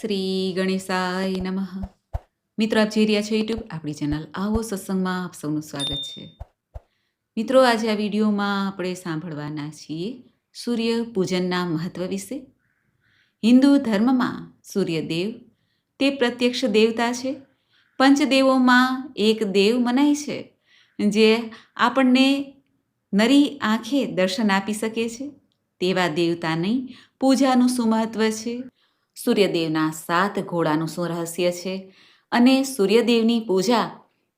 શ્રી ગણેશાય નમઃ. મિત્રો, આપ જોઈ રહ્યા છો યુટ્યુબ આપણી ચેનલ આવો સત્સંગમાં આપ સૌનું સ્વાગત છે. મિત્રો, આજે આ વિડીયોમાં આપણે સાંભળવાના છીએ સૂર્ય પૂજનના મહત્વ વિશે. હિન્દુ ધર્મમાં સૂર્યદેવ તે પ્રત્યક્ષ દેવતા છે. પંચદેવોમાં એક દેવ મનાય છે, જે આપણને નરી આંખે દર્શન આપી શકે છે. તેવા દેવતાની પૂજાનું શું મહત્વ છે. સૂર્યદેવના સાત ઘોડાનું શું રહસ્ય છે અને સૂર્યદેવની પૂજા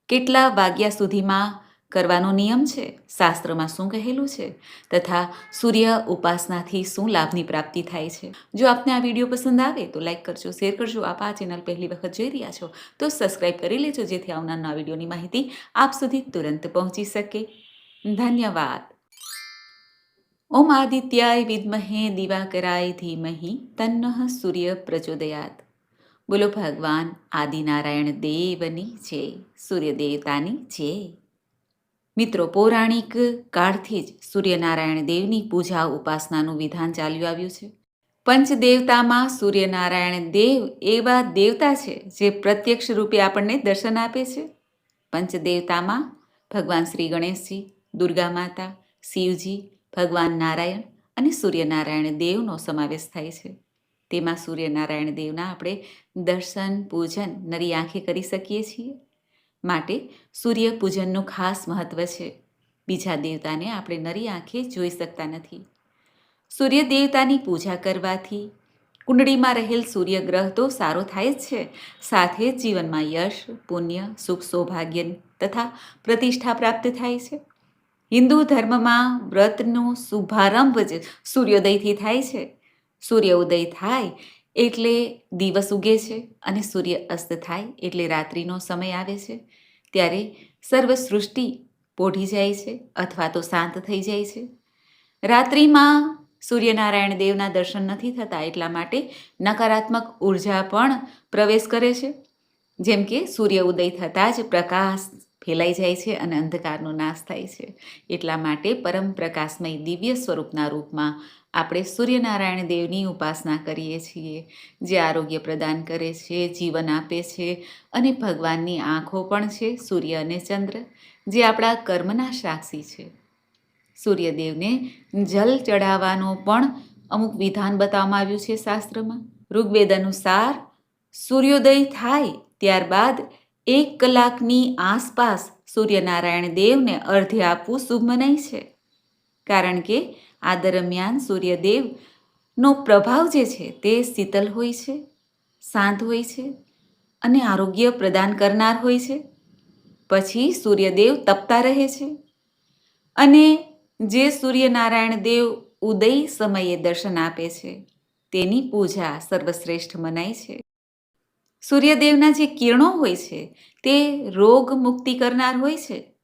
કેટલા વાગ્યા સુધીમાં કરવાનો નિયમ છે? શાસ્ત્રમાં શું કહેલું છે? તથા સૂર્ય ઉપાસનાથી શું લાભની પ્રાપ્તિ થાય છે? જો આપને આ વીડિયો પસંદ આવે તો લાઈક કરજો, શેર કરજો. આપ આ ચેનલ પહેલી વખત જોઈ રહ્યા છો તો સબસ્ક્રાઈબ કરી લેજો જેથી આવનારના વિડીયોની માહિતી આપ સુધી તુરંત પહોંચી શકે. ધન્યવાદ. ઓમ આદિત્યાય વિદ્મહે દિવાકરાય ધીમહિ તન્નઃ સૂર્ય પ્રચોદયાત. બોલો ભગવાન આદિનારાયણ દેવની જય સૂર્ય દેવતાની જય. મિત્રો, પૌરાણિક કાળથી જ સૂર્યનારાયણ દેવની પૂજા ઉપાસનાનું વિધાન ચાલ્યું આવ્યું છે. પંચદેવતામાં સૂર્યનારાયણ દેવ એવા દેવતા છે જે પ્રત્યક્ષ રૂપે આપણને દર્શન આપે છે. પંચદેવતામાં ભગવાન શ્રી ગણેશજી, દુર્ગા માતા, શિવજી ભગવાન નારાયણ અને સૂર્યનારાયણ દેવનો સમાવેશ થાય છે. તેમાં સૂર્યનારાયણ દેવના આપણે દર્શન, પૂજન નરી આંખે કરી શકીએ છીએ. માટે સૂર્ય પૂજનનું ખાસ મહત્વ છે. બીજા દેવતાને આપણે નરી આંખે જોઈ શકતા નથી. સૂર્ય દેવતાની પૂજા કરવાથી કુંડળીમાં રહેલ સૂર્યગ્રહ તો સારો થાય જ છે. સાથે જીવનમાં યશ, પુણ્ય, સુખ, સૌભાગ્ય તથા પ્રતિષ્ઠા પ્રાપ્ત થાય છે. હિન્દુ ધર્મમાં વ્રતનો શુભારંભ જ સૂર્યોદયથી થાય છે, સૂર્ય ઉદય થાય એટલે દિવસ ઉગે છે અને સૂર્ય અસ્ત થાય એટલે રાત્રિનો સમય આવે છે. ત્યારે સર્વ સૃષ્ટિ પોઢી જાય છે અથવા તો શાંત થઈ જાય છે. રાત્રિમાં સૂર્યનારાયણ દેવના દર્શન નથી થતા એટલા માટે નકારાત્મક ઊર્જા પણ પ્રવેશ કરે છે. જેમ કે સૂર્ય ઉદય થતાં જ પ્રકાશ ફેલાઈ જાય છે અને અંધકારનો નાશ થાય છે. એટલા માટે પરમ પ્રકાશમય દિવ્ય સ્વરૂપના રૂપમાં આપણે સૂર્યનારાયણ દેવની ઉપાસના કરીએ છીએ, જે આરોગ્ય પ્રદાન કરે છે, જીવન આપે છે અને ભગવાનની આંખો પણ છે, સૂર્ય અને ચંદ્ર, જે આપણા કર્મના સાક્ષી છે. સૂર્યદેવને જલ ચડાવવાનો પણ અમુક વિધાન બતાવવામાં આવ્યું છે શાસ્ત્રમાં. ઋગ્વેદ અનુસાર સૂર્યોદય થાય ત્યારબાદ એક કલાકની આસપાસ સૂર્યનારાયણ દેવને અર્ધ્ય આપવું શુભ મનાય છે. કારણ કે આ દરમિયાન સૂર્યદેવનો પ્રભાવ જે છે તે શીતલ હોય છે, શાંત હોય છે અને આરોગ્ય પ્રદાન કરનાર હોય છે. પછી સૂર્યદેવ તપતા રહે છે અને જે સૂર્યનારાયણ દેવ ઉદય સમયે દર્શન આપે છે, તેની પૂજા સર્વશ્રેષ્ઠ મનાય છે. સૂર્યદેવના જે કિરણો હોય છે, તે રોગ મુક્તિ કરનાર હોય છે.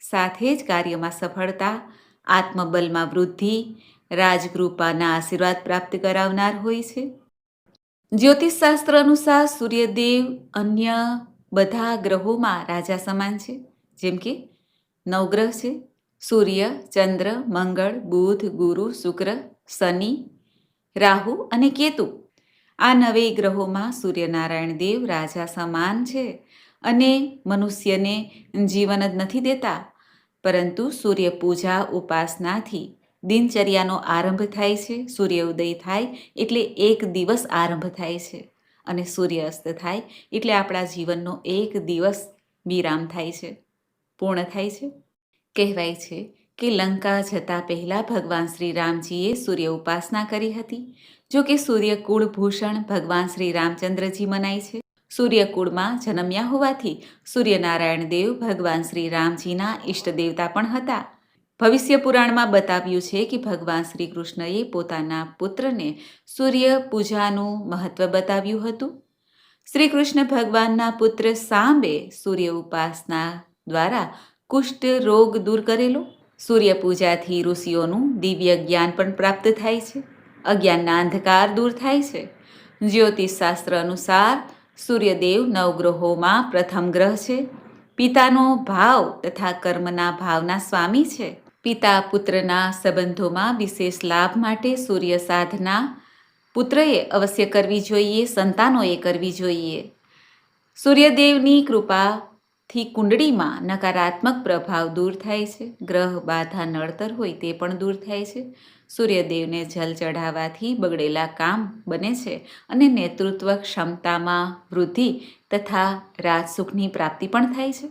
સાથે જ કાર્યમાં સફળતા, આત્મબલમાં વૃદ્ધિ, રાજકૃપાના આશીર્વાદ પ્રાપ્ત કરાવનાર હોય છે. જ્યોતિષશાસ્ત્ર અનુસાર સૂર્યદેવ અન્ય બધા ગ્રહોમાં રાજા સમાન છે. જેમ કે નવગ્રહ છે, સૂર્ય, ચંદ્ર, મંગળ, બુધ, ગુરુ, શુક્ર, શનિ, રાહુ અને કેતુ. આ નવે ગ્રહોમાં સૂર્યનારાયણ દેવ રાજા સમાન છે અને મનુષ્યને જીવન જ નથી દેતા. પરંતુ સૂર્ય પૂજા, ઉપાસનાથી દિનચર્યાનો આરંભ થાય છે. સૂર્ય ઉદય થાય એટલે એક દિવસ આરંભ થાય છે અને સૂર્ય અસ્ત થાય એટલે આપણા જીવનનો એક દિવસ વિરામ થાય છે, પૂર્ણ થાય છે. કહેવાય છે કે લંકા જતાં પહેલાં ભગવાન શ્રી રામજીએ સૂર્ય ઉપાસના કરી હતી. જો કે સૂર્યકુળ ભૂષણ ભગવાન શ્રી રામચંદ્રજી મનાય છે. સૂર્યકુળમાં જન્મ્યા હોવાથી સૂર્યનારાયણ દેવ ભગવાન શ્રી રામજીના ઈષ્ટ દેવતા પણ હતા. ભવિષ્ય પુરાણમાં બતાવ્યું છે કે ભગવાન શ્રી કૃષ્ણએ પોતાના પુત્રને સૂર્ય પૂજાનું મહત્વ બતાવ્યું હતું. શ્રી કૃષ્ણ ભગવાનના પુત્ર સાંબે સૂર્ય ઉપાસના દ્વારા કુષ્ઠ રોગ દૂર કરેલો. સૂર્ય પૂજાથી ઋષિઓનું દિવ્ય જ્ઞાન પણ પ્રાપ્ત થાય છે. અજ્ઞાનના અંધકાર દૂર થાય છે. જ્યોતિષશાસ્ત્ર અનુસાર સૂર્યદેવ નવગ્રહોમાં પ્રથમ ગ્રહ છે. પિતાનો ભાવ તથા કર્મના ભાવના સ્વામી છે. પિતા પુત્રના સંબંધોમાં વિશેષ લાભ માટે સૂર્ય સાધના પુત્રએ અવશ્ય કરવી જોઈએ, સંતાનોએ કરવી જોઈએ. સૂર્યદેવની કૃપાથી કુંડળીમાં નકારાત્મક પ્રભાવ દૂર થાય છે. ગ્રહ બાધા નડતર હોય તે પણ દૂર થાય છે. સૂર્યદેવને જલ ચઢાવવાથી બગડેલા કામ બને છે અને નેતૃત્વ ક્ષમતામાં વૃદ્ધિ તથા રાજસુખની પ્રાપ્તિ પણ થાય છે.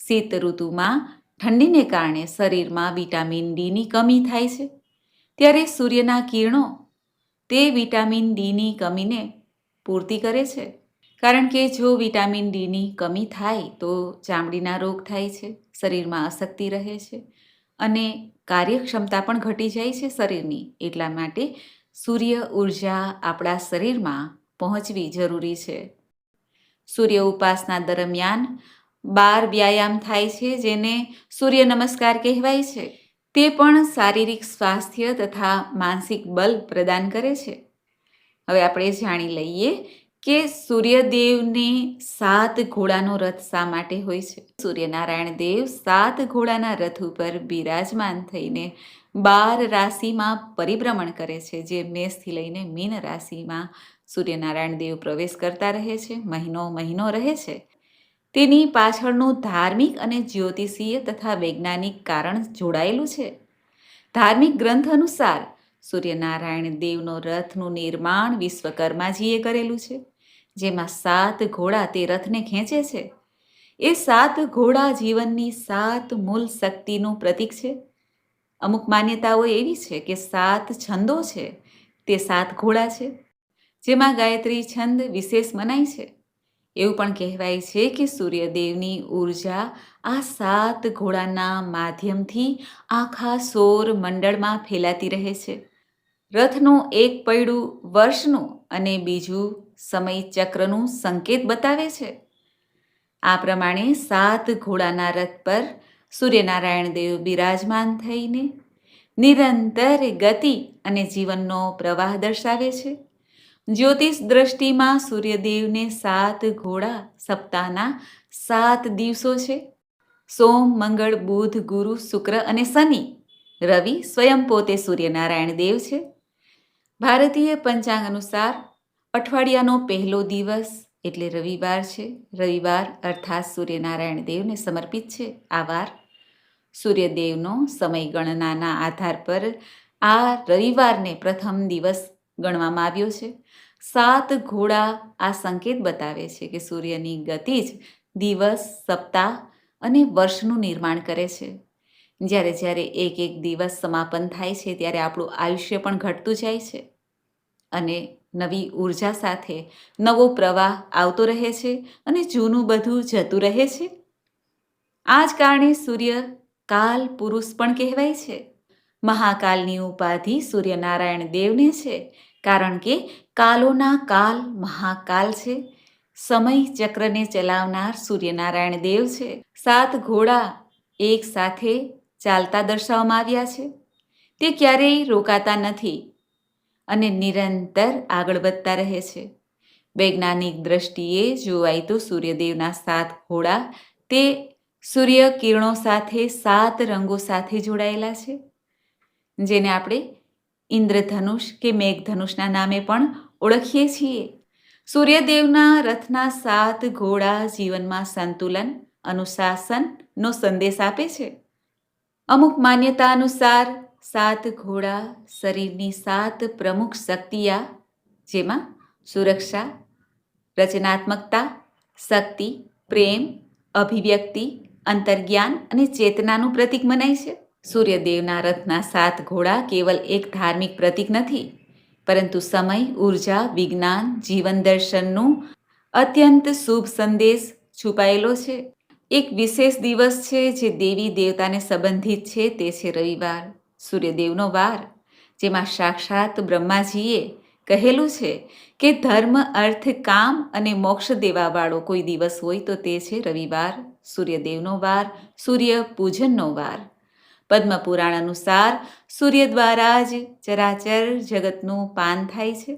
શીત ઋતુમાં ઠંડીને કારણે શરીરમાં વિટામિન ડીની કમી થાય છે. ત્યારે સૂર્યના કિરણો તે વિટામિન ડીની કમીને પૂર્તિ કરે છે. કારણ કે જો વિટામિન ડીની કમી થાય તો ચામડીના રોગ થાય છે, શરીરમાં અશક્તિ રહે છે અને કાર્યક્ષમતા પણ ઘટી જાય છે શરીરની, એટલા માટે સૂર્ય ઊર્જા આપણા શરીરમાં પહોંચવી જરૂરી છે. સૂર્ય ઉપાસના દરમિયાન બાર વ્યાયામ થાય છે, જેને સૂર્ય નમસ્કાર કહેવાય છે. તે પણ શારીરિક સ્વાસ્થ્ય તથા માનસિક બલ પ્રદાન કરે છે. હવે આપણે જાણી લઈએ કે સૂર્યદેવને સાત ઘોડાનો રથ શા માટે હોય છે? સૂર્યનારાયણ દેવ સાત ઘોડાના રથ ઉપર બિરાજમાન થઈને બાર રાશિમાં પરિભ્રમણ કરે છે, જે મેષથી લઈને મીન રાશિમાં સૂર્યનારાયણ દેવ પ્રવેશ કરતા રહે છે, મહિનો મહિનો રહે છે. તેની પાછળનું ધાર્મિક અને જ્યોતિષીય તથા વૈજ્ઞાનિક કારણ જોડાયેલું છે. ધાર્મિક ગ્રંથ અનુસાર સૂર્યનારાયણ દેવનો રથનું નિર્માણ વિશ્વકર્માજીએ કરેલું છે. જેમાં સાત ઘોડા તે રથને ખેંચે છે. એ સાત ઘોડા જીવનની સાત મૂલ શક્તિનું પ્રતીક છે. અમુક માન્યતાઓ એવી છે કે સાત છંદો છે. તે સાત ઘોડા છે, જેમાં ગાયત્રી છંદ વિશેષ મનાય છે. એવું પણ કહેવાય છે કે સૂર્યદેવની ઊર્જા આ સાત ઘોડાના માધ્યમથી આખા સૌર મંડળમાં ફેલાતી રહે છે. રથનું એક પૈડું વર્ષનું અને બીજું સમય ચક્રનું સંકેત બતાવે છે. આ પ્રમાણે સાત ઘોડાના રથ પર સૂર્યનારાયણ દેવ બિરાજમાન થઈને નિરંતર ગતિ અને જીવનનો પ્રવાહ દર્શાવે છે. જ્યોતિષ દ્રષ્ટિમાં સૂર્યદેવને સાત ઘોડા સપ્તાહના સાત દિવસો છે. સોમ, મંગળ, બુધ, ગુરુ, શુક્ર અને શનિ, રવિ સ્વયં પોતે સૂર્યનારાયણ દેવ છે. ભારતીય પંચાંગ અનુસાર અઠવાડિયાનો પહેલો દિવસ એટલે રવિવાર છે. રવિવાર અર્થાત સૂર્યનારાયણ દેવને સમર્પિત છે. આ વાર સૂર્યદેવનો સમય ગણનાના આધાર પર આ રવિવારને પ્રથમ દિવસ ગણવામાં આવ્યો છે. સાત ઘોડા આ સંકેત બતાવે છે કે સૂર્યની ગતિ જ દિવસ, સપ્તાહ અને વર્ષનું નિર્માણ કરે છે. જ્યારે જ્યારે એક એક દિવસ સમાપન થાય છે, ત્યારે આપણું આયુષ્ય પણ ઘટતું જાય છે. અને નવી ઊર્જા સાથે નવો પ્રવાહ આવતો રહે છે અને જૂનું બધું જતું રહે છે. આ જ કારણે સૂર્ય કાલ પુરુષ પણ કહેવાય છે. મહાકાલની ઉપાધિ સૂર્યનારાયણ દેવને છે, કારણ કે કાલોના કાલ મહાકાલ છે. સમય ચક્રને ચલાવનાર સૂર્યનારાયણ દેવ છે. સાત ઘોડા એક સાથે ચાલતા દર્શાવવામાં આવ્યા છે. તે ક્યારેય રોકાતા નથી. અને નિરંતર આગળ વધતા રહે છે. વૈજ્ઞાનિક દ્રષ્ટિએ જોવાય તો સૂર્યદેવના સાત ઘોડા તે સૂર્ય કિરણો સાથે સાત રંગો સાથે જોડાયેલા છે. જેને આપણે ઇન્દ્રધનુષ કે મેઘધનુષના નામે પણ ઓળખીએ છીએ. સૂર્યદેવના રથના સાત ઘોડા જીવનમાં સંતુલન, અનુશાસનનો સંદેશ આપે છે. અમુક માન્યતા અનુસાર સાત ઘોડા શરીરની સાત પ્રમુખ શક્તિયા, જેમાં સુરક્ષા, રચનાત્મકતા, શક્તિ, પ્રેમ, અભિવ્યક્તિ, અંતર્જ્ઞાન અને ચેતનાનું પ્રતીક મનાય છે. સૂર્યદેવના રથના સાત ઘોડા કેવલ એક ધાર્મિક પ્રતીક નથી, પરંતુ સમય, ઊર્જા, વિજ્ઞાન, જીવન દર્શનનું અત્યંત શુભ સંદેશ છુપાયેલો છે. એક વિશેષ દિવસ છે જે દેવી દેવતાને સંબંધિત છે, તે છે રવિવાર. સૂર્યદેવનો વાર, જેમાં સાક્ષાત બ્રહ્માજીએ કહેલું છે કે ધર્મ, અર્થ, કામ અને મોક્ષ દેવાવાળો કોઈ દિવસ હોય તો તે છે રવિવાર, સૂર્યદેવનો વાર, સૂર્ય પૂજનનો વાર. પદ્મપુરાણ અનુસાર સૂર્ય દ્વારા જ ચરાચર જગતનું પાન થાય છે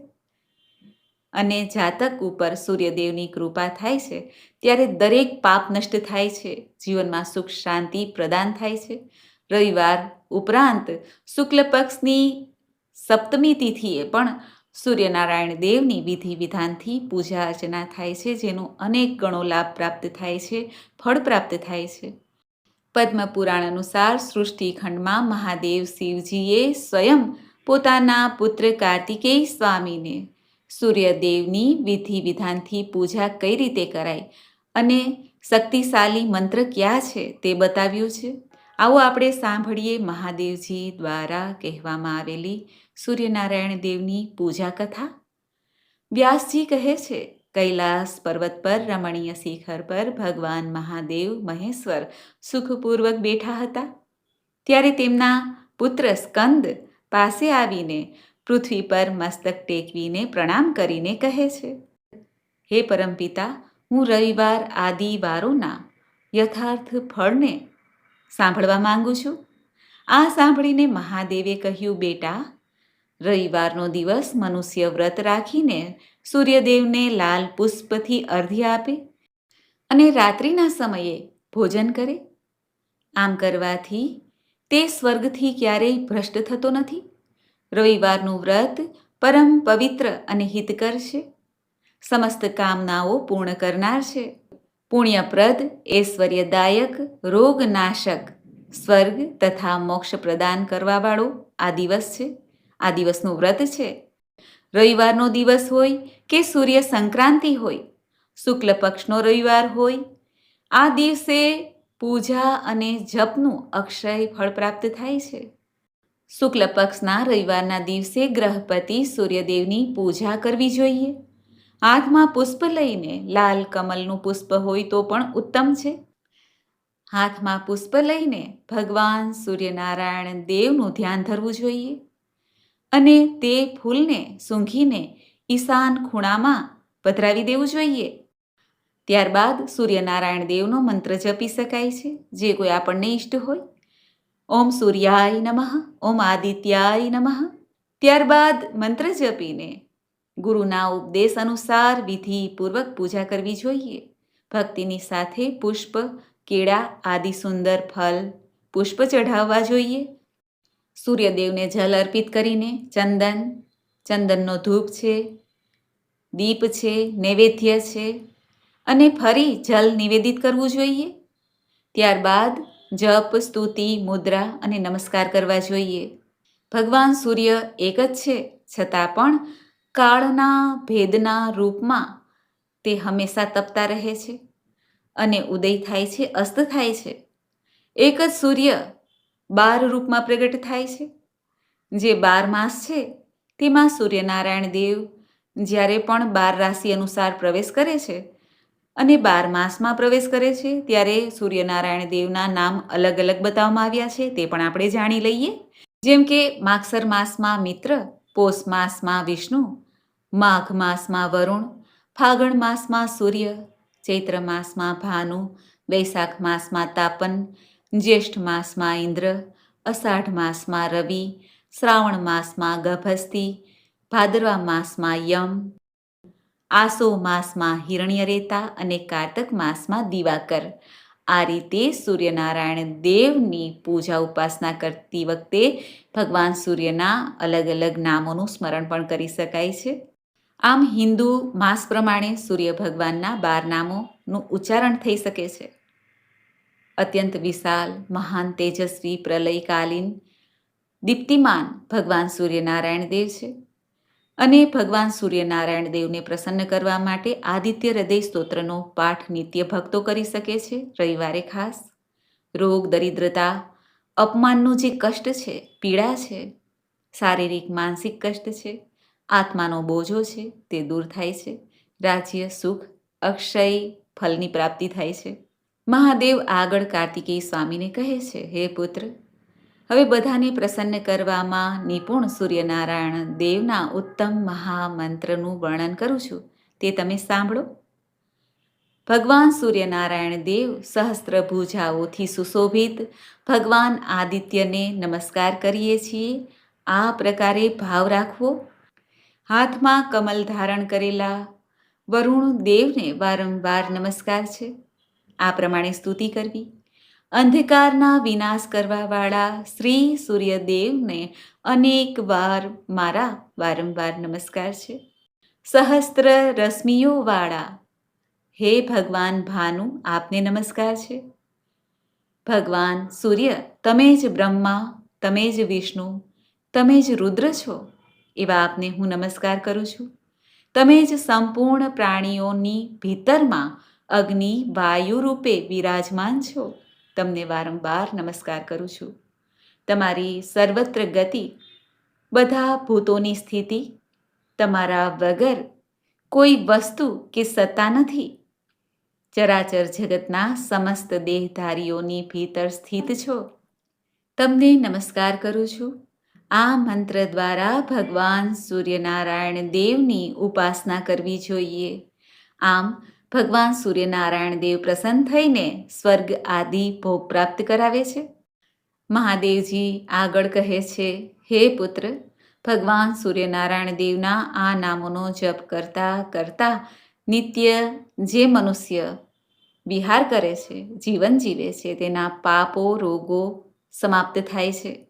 અને જાતક ઉપર સૂર્યદેવની કૃપા થાય છે ત્યારે દરેક પાપ નષ્ટ થાય છે, જીવનમાં સુખ શાંતિ પ્રદાન થાય છે. રવિવાર ઉપરાંત શુક્લ પક્ષની સપ્તમી તિથિએ પણ સૂર્યનારાયણ દેવની વિધિ વિધાનથી પૂજા અર્ચના થાય છે, જેનો અનેક ગણો લાભ પ્રાપ્ત થાય છે, ફળ પ્રાપ્ત થાય છે. પદ્મપુરાણ અનુસાર સૃષ્ટિખંડમાં મહાદેવ શિવજીએ સ્વયં પોતાના પુત્ર કાર્તિકેય સ્વામીને સૂર્યદેવની વિધિ વિધાનથી પૂજા કઈ રીતે કરાય અને શક્તિશાળી મંત્ર ક્યાં છે તે બતાવ્યું છે? આવો આપણે સાંભળીએ મહાદેવજી દ્વારા કહેવામાં આવેલી સૂર્યનારાયણ દેવની પૂજા કથા. વ્યાસજી કહે છે, કૈલાસ પર્વત પર, રમણીય શિખર પર, ભગવાન મહાદેવ મહેશ્વર સુખપૂર્વક બેઠા હતા. ત્યારે તેમના પુત્ર સ્કંદ પાસે આવીને પૃથ્વી પર મસ્તક ટેકવીને પ્રણામ કરીને કહે છે, હે પરમપિતા, હું રવિવાર આદિ વારોના યથાર્થ ફળને સાંભળવા માંગુ છું. આ સાંભળીને મહાદેવે કહ્યું, બેટા, રવિવારનો દિવસ મનુષ્ય વ્રત રાખીને સૂર્યદેવને લાલ પુષ્પથી અર્ધ્ય આપે અને રાત્રિના સમયે ભોજન કરે. આમ કરવાથી તે સ્વર્ગથી ક્યારેય ભ્રષ્ટ થતો નથી. રવિવારનું વ્રત પરમ પવિત્ર અને હિતકર છે. સમસ્ત કામનાઓ પૂર્ણ કરનાર છે. પુણ્યપ્રદ, ઐશ્વર્યદાયક, રોગનાશક, સ્વર્ગ તથા મોક્ષ પ્રદાન કરવાવાળો આ દિવસ છે. આ દિવસનું વ્રત છે. રવિવારનો દિવસ હોય કે સૂર્ય સંક્રાંતિ હોય, શુક્લ પક્ષનો રવિવાર હોય, આ દિવસે પૂજા અને જપનું અક્ષય ફળ પ્રાપ્ત થાય છે. શુક્લ પક્ષના રવિવારના દિવસે ગ્રહપતિ સૂર્યદેવની પૂજા કરવી જોઈએ. હાથમાં પુષ્પ લઈને લાલ કમલનું પુષ્પ હોય તો પણ ઉત્તમ છે. હાથમાં પુષ્પ લઈને ભગવાન સૂર્યનારાયણ દેવનું ધ્યાન ધરવું જોઈએ. અને તે ફૂલને સૂંઘીને ઈશાન ખૂણામાં પધરાવી દેવું જોઈએ. ત્યારબાદ સૂર્યનારાયણ દેવનો મંત્ર જપી શકાય છે, જે કોઈ આપણને ઈષ્ટ હોય. ઓમ સૂર્યાય નમઃ, ઓમ આદિત્યાય નમઃ. ત્યારબાદ મંત્ર જપીને ગુરુના ઉપદેશ અનુસાર વિધિપૂર્વક પૂજા કરવી જોઈએ. ભક્તિની સાથે પુષ્પ, કેળા આદિ સુંદર ફલ, પુષ્પ ચઢાવવા જોઈએ. સૂર્યદેવને જલ અર્પિત કરીને ચંદન, ચંદનનો ધૂપ છે, દીપ છે, નૈવેદ્ય છે અને ફરી જલ નિવેદિત કરવું જોઈએ. ત્યારબાદ જપ, સ્તુતિ, મુદ્રા અને નમસ્કાર કરવા જોઈએ. ભગવાન સૂર્ય એક જ છે, છતાં પણ કાળના ભેદના રૂપમાં તે હંમેશા તપતા રહે છે અને ઉદય થાય છે, અસ્ત થાય છે. એક જ સૂર્ય બાર રૂપમાં પ્રગટ થાય છે. જે બાર માસ છે, તેમાં સૂર્યનારાયણ દેવ જ્યારે પણ બાર રાશિ અનુસાર પ્રવેશ કરે છે અને બાર માસમાં પ્રવેશ કરે છે, ત્યારે સૂર્યનારાયણ દેવના નામ અલગ અલગ બતાવવામાં આવ્યા છે, તે પણ આપણે જાણી લઈએ. જેમ કે માગસર માસમાં મિત્ર, પોષ માસમાં વિષ્ણુ માઘ માસમાં વરુણ, ફાગણ માસમાં સૂર્ય, ચૈત્ર માસમાં ભાનુ, વૈશાખ માસમાં તાપન, જ્યેષ્ઠ માસમાં ઇન્દ્ર, અષાઢ માસમાં રવિ, શ્રાવણ માસમાં ગભસ્તી, ભાદરવા માસમાં યમ, આસો માસમાં હિરણ્યરેતા અને કારતક માસમાં દિવાકર. આ રીતે સૂર્યનારાયણ દેવની પૂજા ઉપાસના કરતી વખતે ભગવાન સૂર્યના અલગ અલગ નામોનું સ્મરણ પણ કરી શકાય છે. આમ હિન્દુ માસ પ્રમાણે સૂર્ય ભગવાનના બાર નામોનું ઉચ્ચારણ થઈ શકે છે. અત્યંત વિશાલ, મહાન તેજસ્વી, પ્રલયકાલીન, દીપ્તિમાન ભગવાન સૂર્યનારાયણ દેવ છે. અને ભગવાન સૂર્યનારાયણ દેવને પ્રસન્ન કરવા માટે આદિત્ય હૃદય સ્તોત્રનો પાઠ નિત્ય ભક્તો કરી શકે છે, રવિવારે ખાસ. રોગ, દરિદ્રતા, અપમાનનું જે કષ્ટ છે, પીડા છે, શારીરિક, માનસિક કષ્ટ છે આત્માનો બોજો છે, તે દૂર થાય છે. રાજ્ય સુખ, અક્ષય ફલની પ્રાપ્તિ થાય છે. મહાદેવ આગળ કાર્તિકેય સ્વામીને કહે છે, હે પુત્ર, હવે બધાને પ્રસન્ન કરવામાં નિપુણ સૂર્યનારાયણ દેવના ઉત્તમ મહામંત્રનું વર્ણન કરું છું. તે તમે સાંભળો. ભગવાન સૂર્યનારાયણ દેવ સહસ્ત્ર ભુજાઓથી સુશોભિત ભગવાન આદિત્યને નમસ્કાર કરીએ છીએ. આ પ્રકારે ભાવ રાખવો હાથમાં કમલ ધારણ કરેલા વરુણ દેવને વારંવાર નમસ્કાર છે. આ પ્રમાણે સ્તુતિ કરવી. અંધકારના વિનાશ કરવાવાળા શ્રી સૂર્યદેવને અનેક વાર મારા વારંવાર નમસ્કાર છે. સહસ્ત્ર રશ્મિઓવાળા, હે ભગવાન ભાનુ, આપને નમસ્કાર છે. ભગવાન સૂર્ય, તમે જ બ્રહ્મા, તમે જ વિષ્ણુ, તમે જ રુદ્ર છો. એવા આપને હું નમસ્કાર કરું છું. તમે જ સંપૂર્ણ પ્રાણીઓની ભીતરમાં અગ્નિ વાયુ રૂપે વિરાજમાન છો. તમને વારંવાર નમસ્કાર કરું છું. તમારી સર્વત્ર ગતિ, બધા ભૂતોની સ્થિતિ, તમારા વગર કોઈ વસ્તુ કે સત્તા નથી. ચરાચર જગતના સમસ્ત દેહધારીઓની ભીતર સ્થિત છો. તમને નમસ્કાર કરું છું. આ મંત્ર દ્વારા ભગવાન સૂર્યનારાયણ દેવની ઉપાસના કરવી જોઈએ. આમ, ભગવાન સૂર્યનારાયણ દેવ પ્રસન્ન થઈને સ્વર્ગ આદિ ભોગ પ્રાપ્ત કરાવે છે. મહાદેવજી આગળ કહે છે, હે પુત્ર, ભગવાન સૂર્યનારાયણ દેવના આ નામોનો જપ કરતા કરતા નિત્ય જે મનુષ્ય વિહાર કરે છે, જીવન જીવે છે, તેના પાપો, રોગો સમાપ્ત થાય છે.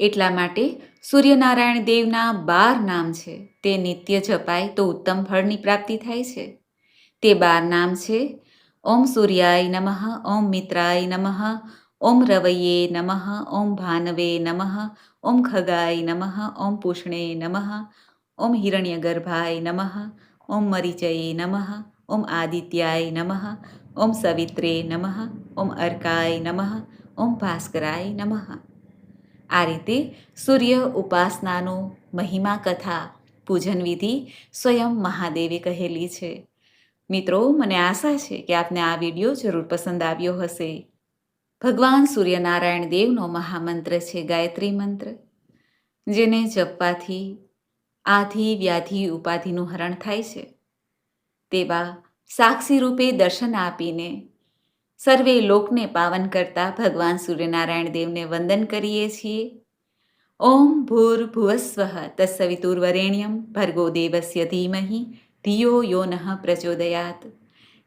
એટલા માટે સૂર્યનારાયણ દેવના બાર નામ છે તે નિત્ય જપાય તો ઉત્તમ ફળની પ્રાપ્તિ થાય છે તે બાર નામ છે ઓમ સૂર્યાય નમઃ ઓમ મિત્રાય નમઃ ઓમ રવૈયે નમઃ ઓમ ભાનવે નમઃ ઓમ ખગાય નમઃ ઓમ પૂષણે નમઃ ઓમ હિરણ્યગર્ભાય નમઃ ઓમ મરીચયે નમઃ ઓમ આદિત્યાય નમઃ ઓમ સવિત્રે નમઃ ઓમ અર્કાય નમઃ ઓમ ભાસ્કરાય નમઃ આ રીતે સૂર્ય ઉપાસનાનો મહિમા કથા, પૂજન વિધિ સ્વયં મહાદેવે કહેલી છે. મિત્રો, મને આશા છે કે આપને આ વીડિયો જરૂર પસંદ આવ્યો હશે. ભગવાન સૂર્યનારાયણ દેવનો મહામંત્ર છે ગાયત્રી મંત્ર, જેને જપવાથી આધિ વ્યાધિ ઉપાધિનું હરણ થાય છે. તેવા સાક્ષી રૂપે દર્શન આપીને સર્વે લોકને પાવન કરતા ભગવાન સૂર્યનારાયણ દેવને વંદન કરીએ છીએ. ઓમ ભૂર ભુવસ્વ તત્સવિતુર્વરેણ્યમ ભર્ગો દેવસ્ય ધીમહી ધિયો યો નઃ પ્રચોદયાત.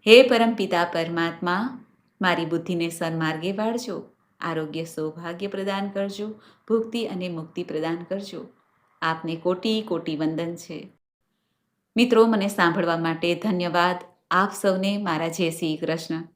હે પરમપિતા પરમાત્મા, મારી બુદ્ધિને સન્માર્ગે વાળજો. આરોગ્ય સૌભાગ્ય પ્રદાન કરજો. ભુક્તિ અને મુક્તિ પ્રદાન કરજો. આપને કોટી કોટી વંદન છે. મિત્રો, મને સાંભળવા માટે ધન્યવાદ. આપ સૌને મારા જય શ્રી કૃષ્ણ.